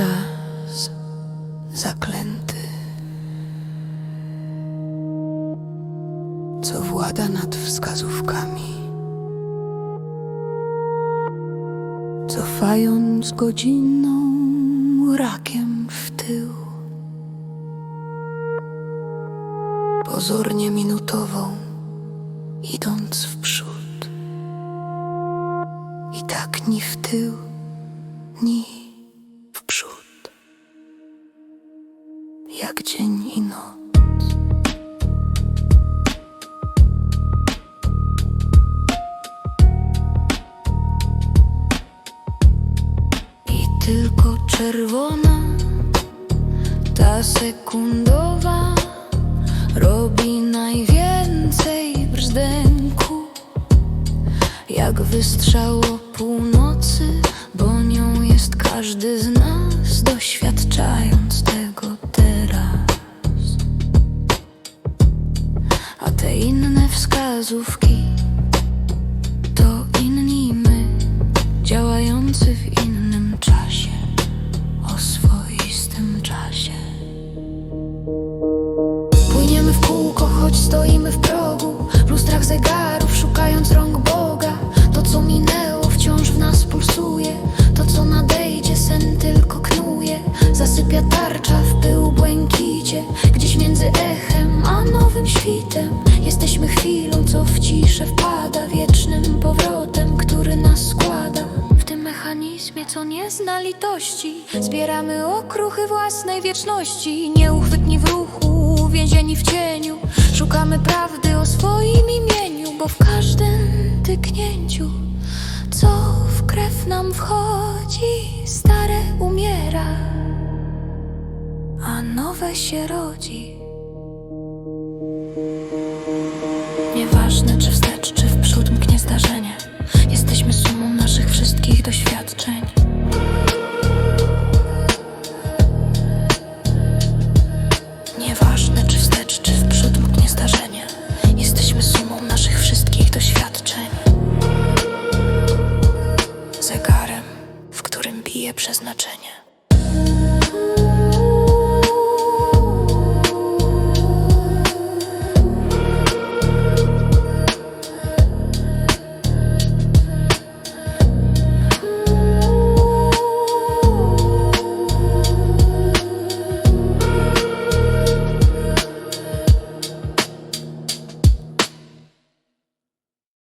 czas zaklęty, co włada nad wskazówkami, cofając godzinną rakiem w tył, pozornie minutową, idąc w przód. I tak ni w tył, ni Jak dzień i noc. Tylko czerwona, ta sekundowa robi najwięcej brzdęku. Jak wystrzał o północy, bo nią jest każdy z nas, doświadczając wskazówki. To inni my, działający w innym czasie, o swoistym czasie. Płyniemy w kółko, choć stoimy w progu W lustrach zegarów, szukając rąk Boga. To, co minęło, wciąż w nas pulsuje. To, co nadejdzie, sen tylko knuje. Zasypia tarcza w pył błękicie. Gdzieś między echem a nowym świtem Jesteśmy chwilą, nie zna litości. Zbieramy okruchy własnej wieczności. Nieuchwytni w ruchu, więzieni w cieniu. Szukamy prawdy o swoim imieniu Bo w każdym tyknięciu Co w krew nam wchodzi Stare umiera A nowe się rodzi. Nieważne czy wstecz, czy w przód mknie zdarzenie czy w przód mknie zdarzenie? Jesteśmy sumą naszych wszystkich doświadczeń. Zegarem, w którym bije przeznaczenie